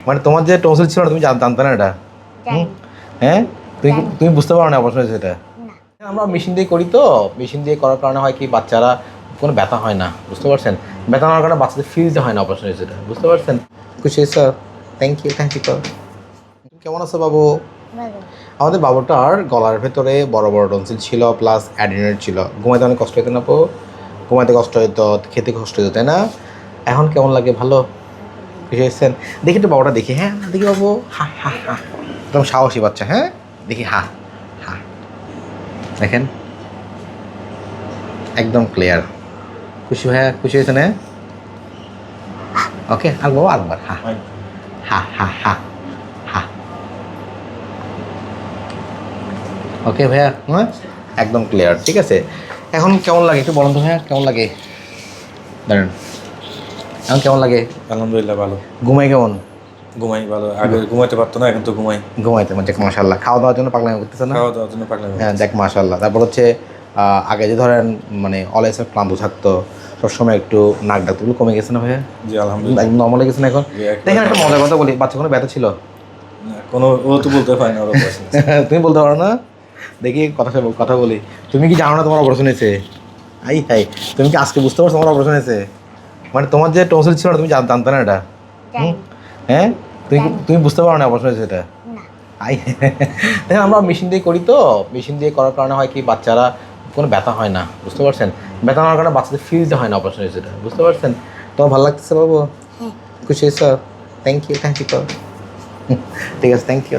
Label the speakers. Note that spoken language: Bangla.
Speaker 1: মানে তোমার যে টনসিল ছিল না তুমি জান- জানতে না এটা? হ্যাঁ? তুমি তুমি বুঝতে পারো না অপারেশন হয়েছে এটা? আমরা মেশিন দিয়ে করি তো মেশিন দিয়ে করার কারণে হয় কি বাচ্চারা কোনো ব্যথা হয় না বুঝতে পারছেন? ব্যথা হওয়ার কারণে বাচ্চাদের ফিলতে হয় না অপারেশন হয়েছে এটা বুঝতে পারছেন? খুশি sir thank you thank you কেমন আছো বাবু?
Speaker 2: ভালো।
Speaker 1: আমাদের বাবুটার গলার ভেতরে বড় বড় টনসিল ছিল প্লাস অ্যাডিনেট ছিল। ঘুমাইতে অনেক কষ্ট হতো না পো ঘুমাইতে কষ্ট হতো খেতে কষ্ট হতো তাই না? এখন কেমন লাগে? ভালো? খুশি হয়েছেন দেখি তো বাবুটা দেখি হ্যাঁ দেখি বাবু হা হা হা। একদম সাহসী বাচ্চা হ্যাঁ? দেখি হা হা। দেখেন। একদম ক্লিয়ার খুশি ভাইয়া খুশি হয়েছে না ওকে আর বাবু আরেকবার হা। হা হা হা হা। ওকে ভাইয়া হ্যাঁ? একদম ক্লিয়ার ঠিক আছে? এখন কেমন লাগে একটু বলুন তো ভাইয়া কেমন লাগে? দাঁড়ান। এখন কেমন লাগে?
Speaker 3: আলহামদুলিল্লাহ ভালো।
Speaker 1: ঘুমাই কেমন?
Speaker 3: ঘুমাই ভালো। আগে ঘুমাইতে পারতো না এখন তো ঘুমাই।
Speaker 1: ঘুমাইতে মানে দেখ মাশাল্লাহ খাওয়া দাওয়ার জন্য পাগলামি করতেছে না?
Speaker 3: খাওয়া দাওয়ার জন্য পাগলামি
Speaker 1: হ্যাঁ দেখ মাশাল্লাহ তারপর হচ্ছে আগে যে ধরেন মানে অলএস ক্লান্ত থাকতো সবসময় একটু নাক ডাকগুলো কমে গেছে না ভাইয়া?
Speaker 3: জি আলহামদুলিল্লাহ।
Speaker 1: একদম নর্মাল গেছে না এখন? দেখেন একটা মজার কথা বলি বাচ্চা কোনো ব্যথা ছিল?
Speaker 3: কোনো ও তো বলতে পারে না
Speaker 1: তুমি বলতে পারো না? দেখি কথা কথা বলি। তুমি কি জানো না তোমার অপারেশন হয়েছে? আই হাই তুমি কি আজকে বুঝতে পারছ তোমার অপারেশন হয়েছে? মানে তোমার যে টনসিল ছিল না তুমি জান- জানতে না এটা? হ্যাঁ? তুমি তুমি বুঝতে পারো না অপারেশন
Speaker 2: সেটা?
Speaker 1: আই দেখেন আমরা মেশিন দিয়ে করি তো। মেশিন দিয়ে করার কারণে হয় কি বাচ্চারা কোনো ব্যথা হয় না বুঝতে পারছেন? ব্যথা হওয়ার কারণে বাচ্চাদের ফিলতে হয় না অপারেশন এটা বুঝতে পারছেন? তোমার ভালো লাগতেছে বাবু?
Speaker 2: হ্যাঁ।
Speaker 1: খুশি sir thank you thank you ঠিক আছে থ্যাংক ইউ